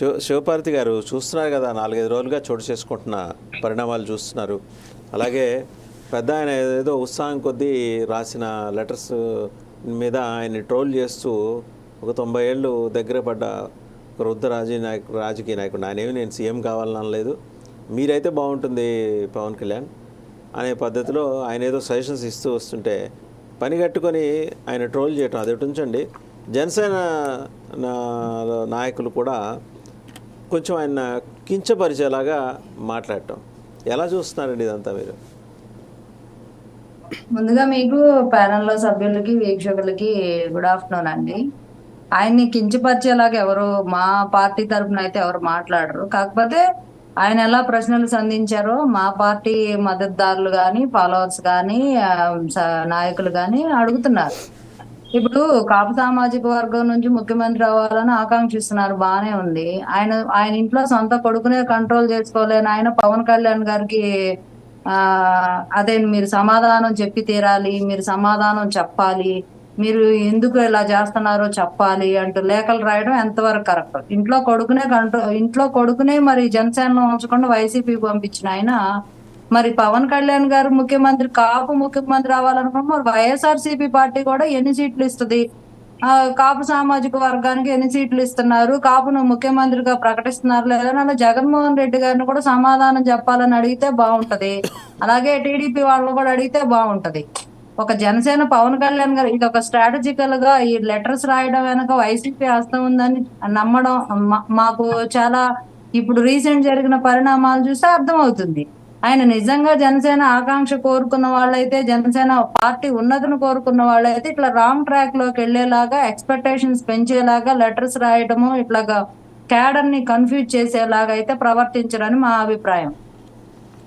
శివ శివపార్వతి గారు చూస్తున్నారు కదా నాలుగైదు రోజులుగా చోటు చేసుకుంటున్న పరిణామాలు చూస్తున్నారు. అలాగే పెద్ద ఆయన ఏదో ఉత్సాహం కొద్దీ రాసిన లెటర్స్ మీద ఆయన్ని ట్రోల్ చేస్తూ ఒక తొంభై ఏళ్ళు దగ్గర పడ్డ ఒక వృద్ధ రాజకీయ నాయకు రాజకీయ నాయకుడు. ఆయనేమి నేను సీఎం కావాలని అనలేదు మీరైతే బాగుంటుంది పవన్ కళ్యాణ్ అనే పద్ధతిలో ఆయన ఏదో సజెషన్స్ ఇస్తూ వస్తుంటే పని కట్టుకొని ఆయన ట్రోల్ చేయటం అది ఒకటి ఉంచండి. జనసేన నాయకులు కూడా కొంచెం ఆయన కించపరిచేలాగా మాట్లాడటం. ఎలా చూస్తున్నారండి ఇదంతా మీరు? ముందుగా మీకు ప్యానెల్లో సభ్యులకి వీక్షకులకి గుడ్ ఆఫ్టర్నూన్ అండి. ఆయన్ని కించపరిచేలాగా ఎవరు మా పార్టీ తరఫున అయితే ఎవరు మాట్లాడరు. కాకపోతే ఆయన ఎలా ప్రశ్నలు సంధించారో మా పార్టీ మద్దతుదారులు కానీ ఫాలోవర్స్ కానీ నాయకులు కానీ అడుగుతున్నారు. ఇప్పుడు కాపు సామాజిక వర్గం నుంచి ముఖ్యమంత్రి అవ్వాలని ఆకాంక్షిస్తున్నారు. బానే ఉంది. ఆయన ఆయన ఇంట్లో సొంత కొడుకునే కంట్రోల్ చేసుకోలేని ఆయన పవన్ కళ్యాణ్ గారికి ఆ అదే మీరు సమాధానం చెప్పి తీరాలి మీరు సమాధానం చెప్పాలి మీరు ఎందుకు ఇలా చేస్తున్నారో చెప్పాలి అంటూ లేఖలు రాయడం ఎంతవరకు కరెక్ట్? ఇంట్లో కొడుకునే కంట్రోల్ ఇంట్లో కొడుకునే మరి జనసేనలో ఉంచకుండా వైసీపీ పంపించిన ఆయన మరి పవన్ కళ్యాణ్ గారు ముఖ్యమంత్రి కాపు ముఖ్యమంత్రి అవ్వాలనుకున్న మరి వైఎస్ఆర్సీపీ పార్టీ కూడా ఎన్ని సీట్లు ఇస్తుంది? ఆ కాపు సామాజిక వర్గానికి ఎన్ని సీట్లు ఇస్తున్నారు? కాపును ముఖ్యమంత్రిగా ప్రకటిస్తున్నారు లేదని అలా జగన్మోహన్ రెడ్డి గారిని కూడా సమాధానం చెప్పాలని అడిగితే బాగుంటది. అలాగే టీడీపీ వాళ్ళు కూడా అడిగితే బాగుంటది. ఒక జనసేన పవన్ కళ్యాణ్ గారు ఇది ఒక స్ట్రాటజికల్గా ఈ లెటర్స్ రాయడం వెనక వైసీపీ హస్తం ఉందని నమ్మడం మా- మాకు చాలా ఇప్పుడు రీసెంట్ జరిగిన పరిణామాలు చూస్తే అర్థమవుతుంది. ఆయన నిజంగా జనసేన ఆకాంక్ష కోరుకున్న వాళ్ళైతే జనసేన పార్టీ ఉన్నతిని కోరుకున్న వాళ్ళైతే ఇట్లా రాంగ్ ట్రాక్లోకి వెళ్ళేలాగా ఎక్స్పెక్టేషన్స్ పెంచేలాగా లెటర్స్ రాయడము ఇట్లాగా క్యాడర్ని కన్ఫ్యూజ్ చేసేలాగా అయితే ప్రవర్తించరని మా అభిప్రాయం.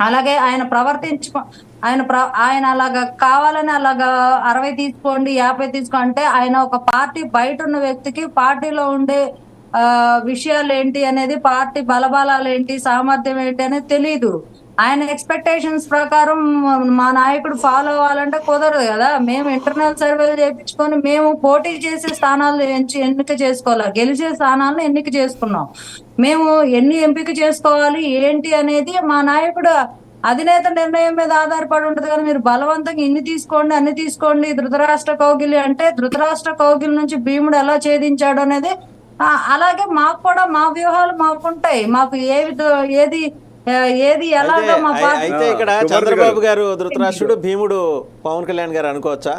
అలాగే ఆయన ప్రవర్తించు ఆయన ప్ర ఆయన అలాగా కావాలని అలాగా అరవై తీసుకోండి యాభై తీసుకో అంటే ఆయన ఒక పార్టీ బయట ఉన్న వ్యక్తికి పార్టీలో ఉండే విషయాలు ఏంటి అనేది పార్టీ బలబలాలు ఏంటి సామర్థ్యం ఏంటి అనేది తెలియదు ఆయన ఎక్స్పెక్టేషన్స్ ప్రకారం మా నాయకుడు ఫాలో అవ్వాలంటే కుదరదు కదా. మేము ఇంటర్నల్ సర్వేలు చేయించుకొని మేము పోటీ చేసే స్థానాలు ఎంచి ఎన్నిక చేసుకోవాలి? గెలిచే స్థానాలను ఎన్నిక చేసుకున్నాం. మేము ఎన్ని ఎంపిక చేసుకోవాలి? ఏంటి అనేది మా నాయకుడు అధినేత నిర్ణయం మీద ఆధారపడి ఉంటుంది కానీ మీరు బలవంతంగా ఇన్ని తీసుకోండి అన్ని తీసుకోండి ధృతరాష్ట్ర కౌగిలి అంటే ధృతరాష్ట్ర కౌగిలి నుంచి భీముడు ఎలా ఛేదించాడు అనేది అలాగే మాకు కూడా మా వ్యూహాలు మాకు ఉంటాయి మాకు ఏది ఏది ఏది ఎలాగో అయితే మా ఇక్కడ చంద్రబాబు గారు. ధృతరాష్ట్రుడు భీముడు పవన్ కళ్యాణ్ గారు అనుకోవచ్చా?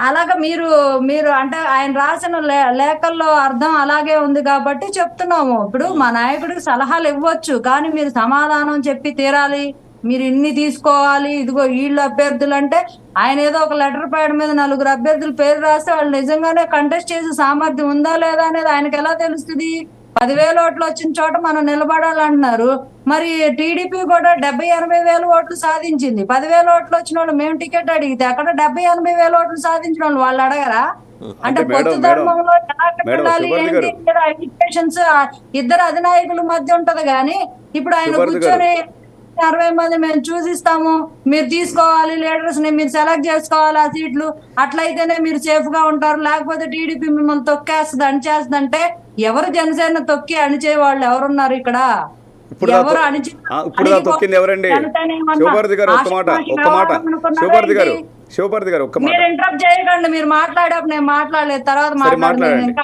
అలాగా మీరు మీరు అంటే ఆయన రాసిన లే- లేఖల్లో అర్థం అలాగే ఉంది కాబట్టి చెప్తున్నాము. ఇప్పుడు మా నాయకుడికి సలహాలు ఇవ్వచ్చు కానీ మీరు సమాధానం చెప్పి తీరాలి. మీరు ఇన్ని తీసుకోవాలి ఇదిగో వీళ్ళు అభ్యర్థులు అంటే ఆయన ఏదో ఒక లెటర్ ప్యాడ్ మీద నలుగురు అభ్యర్థుల పేరు రాస్తే వాళ్ళు నిజంగానే కంటెస్ట్ చేసే సామర్థ్యం ఉందా లేదా అనేది ఆయనకి ఎలా తెలుస్తుంది? పదివేల ఓట్లు వచ్చిన చోట మనం నిలబడాలంటున్నారు. మరి టీడీపీ కూడా డెబ్బై ఎనభై వేల ఓట్లు సాధించింది. పదివేల ఓట్లు వచ్చిన వాళ్ళు మేము టికెట్ అడిగితే అక్కడ డెబ్బై ఎనభై వేల ఓట్లు సాధించిన వాళ్ళు వాళ్ళు అడగరా? అంటే పొత్తు ధర్మంలో ఏంటి? ఎడ్యుకేషన్స్ ఇద్దరు అధినాయకుల మధ్య ఉంటది కానీ ఇప్పుడు ఆయన సుభాష్ అరవై మంది మేము చూసిస్తాము. మీరు తీసుకోవాలి లీడర్స్ని మీరు సెలెక్ట్ చేసుకోవాలి ఆ సీట్లు. అట్లయితేనే మీరు సేఫ్గా ఉంటారు. లేకపోతే టీడీపీ మిమ్మల్ని తొక్కేస్తుంది అణిచేస్తుంది అంటే ఎవరు జనసేన తొక్కి అణిచే వాళ్ళు ఎవరున్నారు ఇక్కడ? ఇప్పుడు తొక్కింది ఎవరండి? శివభారతి గారు ఒక్క మాట ఒక్క మాట. శివభారతి గారు? శివభారతి గారు ఒక్క మాట. మీరు ఇంటరప్ట్ చేయకండి మీరు మాట్లాడేప్పుడు నేను మాట్లాడలేదు తర్వాత మాట్లాడండి.